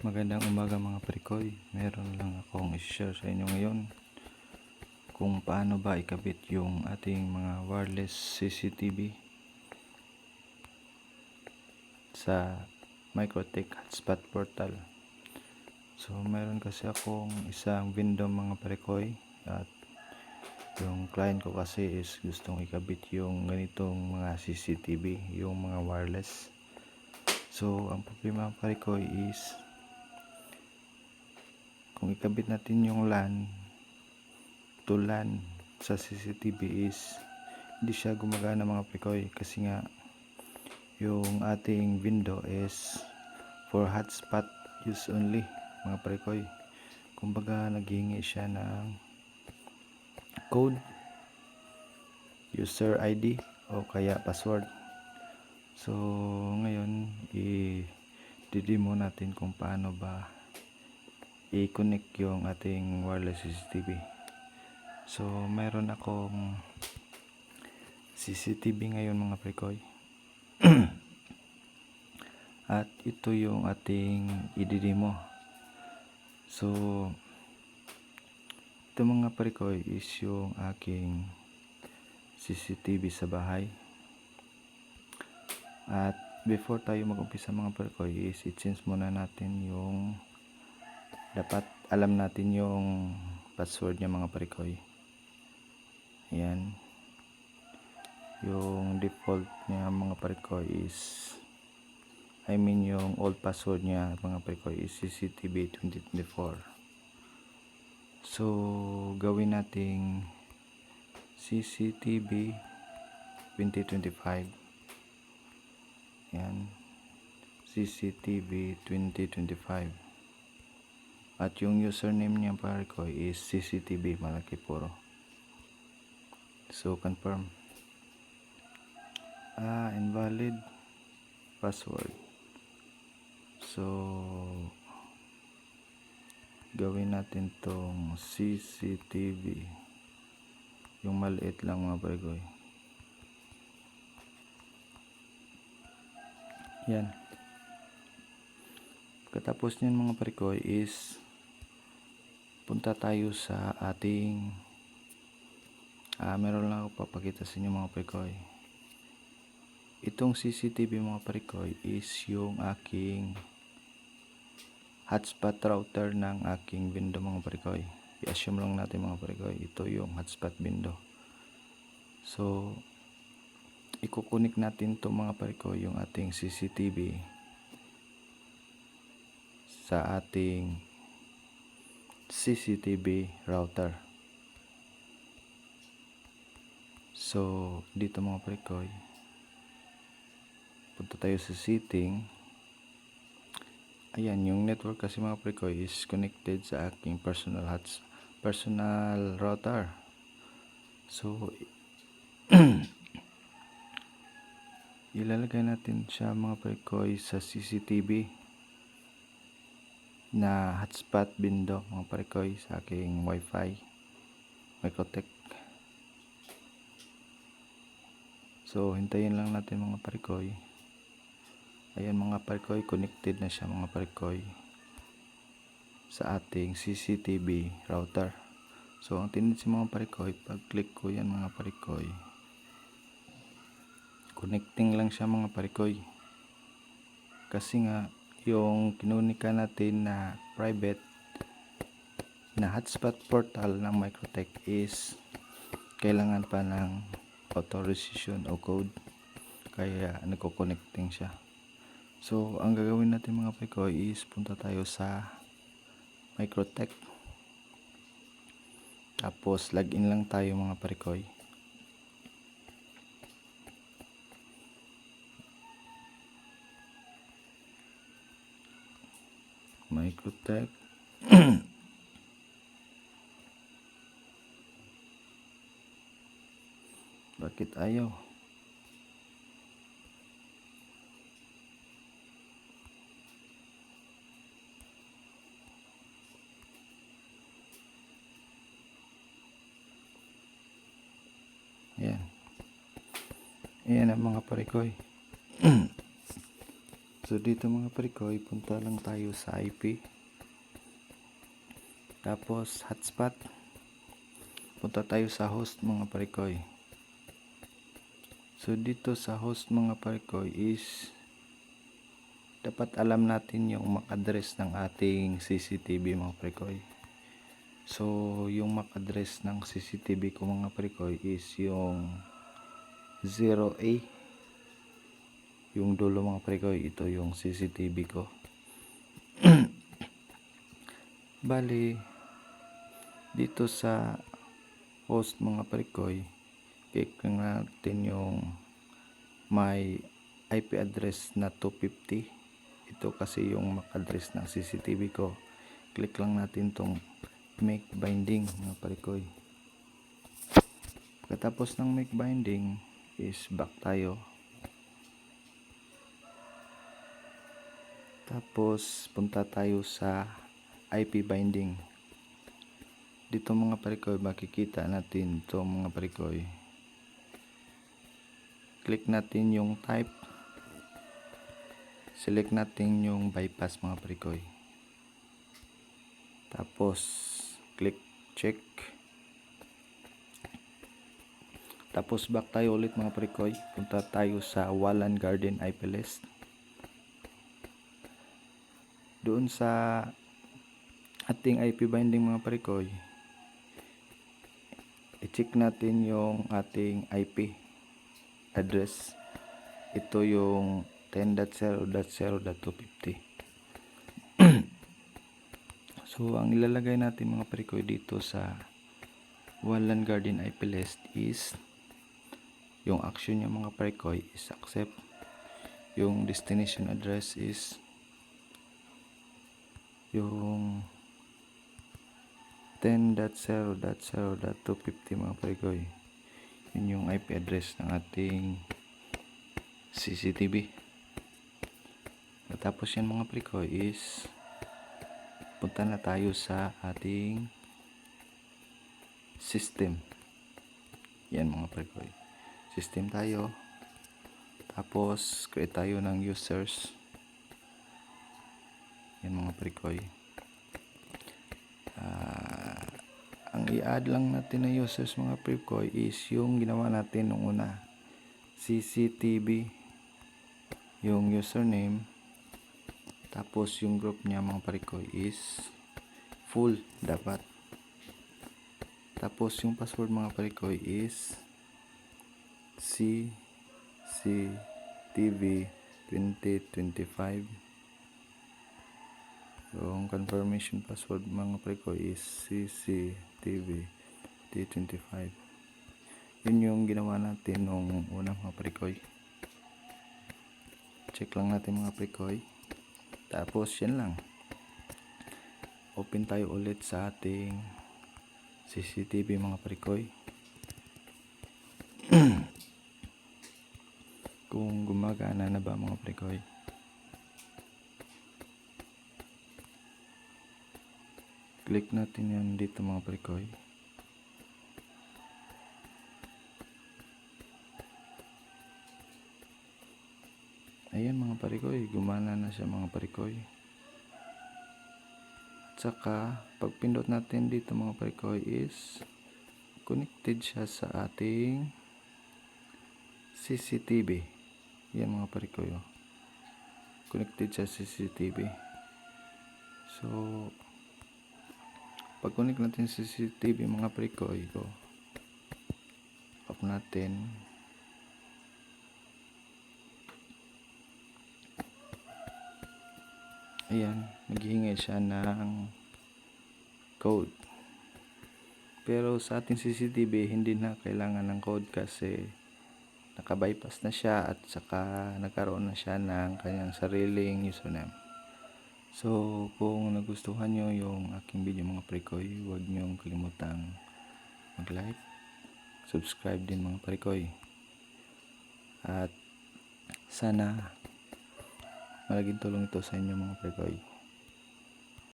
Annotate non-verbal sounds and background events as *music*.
Magandang umaga mga parikoy. Meron lang akong i-share sa inyo ngayon kung paano ba ikabit yung ating mga wireless CCTV sa Microtech Hotspot Portal. So meron kasi akong isang window mga parikoy at yung client ko kasi is gustong ikabit yung ganitong mga CCTV, yung mga wireless. So ang problema parikoy is kung ikabit natin yung LAN to LAN sa CCTV is hindi siya gumagana mga prekoy kasi nga yung ating window is for hotspot use only mga prekoy kumbaga naghingi siya ng code user ID o kaya password. So ngayon i-demo natin kung paano ba i-connect yung ating wireless CCTV. So, meron akong CCTV ngayon mga prekoy. *clears throat* At ito yung ating ididemo. So, ito mga prekoy is yung aking CCTV sa bahay. At before tayo mag-umpisa mga prekoy is i-change muna natin yung dapat alam natin yung password niya mga parikoy. Ayan. Yung default niya mga parikoy is I mean yung old password niya mga parikoy is CCTV 2024 so gawin nating CCTV 2025 yan CCTV 2025 at yung username niya pare ko is CCTV malaki puro. So confirm. Ah, invalid password. So gawin natin tong CCTV. Yung maliit lang mga pare ko. Yan. Katapos niyan mga parikoy is punta tayo sa ating ah, meron lang ako papakita sa inyo mga parikoy itong CCTV mga parikoy is yung aking hotspot router ng aking window mga parikoy i-assume lang natin mga parikoy ito yung hotspot window. So ikukunik natin to mga parikoy yung ating CCTV sa ating CCTV router. So, dito mga prekoy, punta tayo sa setting. Ayan, yung network kasi mga prekoy is connected sa aking personal hots personal router. So, *clears throat* ilalagay natin siya mga prekoy sa CCTV na hotspot window mga parikoy sa aking wifi microtech. So hintayin lang natin mga parikoy. Ayan mga parikoy connected na siya mga parikoy sa ating CCTV router. So ang tendency mga parikoy pag click ko yan mga parikoy connecting lang siya mga parikoy. Kasi nga yung kinunika natin na private na hotspot portal ng Microtech is kailangan pa ng authorization o code. Kaya nagko-connecting siya. So ang gagawin natin mga pikoy is punta tayo sa Microtech. Tapos login lang tayo mga parikoy Microtech. *clears throat* Bakit ayaw? Ayan. Ayan ang mga parikoy. *clears throat* So dito mga parikoy, punta lang tayo sa IP. Tapos hotspot. Punta tayo sa host mga parikoy. So dito sa host mga parikoy is dapat alam natin yung MAC address ng ating CCTV mga parikoy. So yung MAC address ng CCTV ko mga parikoy is yung 0A yung dulo mga parikoy ito yung CCTV ko. *clears throat* Bali dito sa host mga parikoy click lang natin yung may IP address na 250 ito kasi yung MAC address ng CCTV ko. Click lang natin tong make binding mga parikoy pagkatapos ng make binding is back tayo tapos punta tayo sa IP binding. Dito mga parikoy makikita natin ito mga parikoy. Click natin yung type. Select natin yung bypass mga parikoy. Tapos click check. Tapos back tayo ulit mga parikoy. Punta tayo sa Wallan Garden IP list doon sa ating IP binding mga parikoy i-check natin yung ating IP address. Ito yung 10.0.0.250 *clears throat* so ang ilalagay natin mga parikoy dito sa Wallan Garden IP list is yung action niya mga parikoy is accept. Yung destination address is yung 10.0.0.250 mga parikoy yun yung IP address ng ating CCTV tapos yan mga parikoy is punta na tayo sa ating system. Yan mga parikoy system tayo. Tapos create tayo ng users yan mga parikoy Ah, ang i-add lang natin na users mga parikoy is yung ginawa natin nung una. CCTV yung username tapos yung group niya mga parikoy is full dapat. Tapos yung password mga parikoy is CCTV 2025 yung confirmation password mga parikoy is CCTV T25 yun yung ginawa natin nung unang mga parikoy check lang natin mga parikoy tapos yan lang. Open tayo ulit sa ating CCTV mga parikoy *clears throat* kung gumagana na ba mga parikoy click natin yan dito mga parikoy ayan mga parikoy gumana na siya mga parikoy at saka pag pindot natin dito mga parikoy is connected siya sa ating CCTV yan mga parikoy oh. connected siya sa CCTV so pag connect natin sa CCTV mga parikoy ko off natin. Ayan naghihingi siya ng code. Pero sa ating CCTV hindi na kailangan ng code kasi naka-bypass na siya at saka nagkaroon na siya ng kanyang sariling username so kung nagustuhan nyo yung aking video mga parikoy huwag nyo kalimutang mag like subscribe din mga parikoy at sana malaging tulong ito sa inyo mga parikoy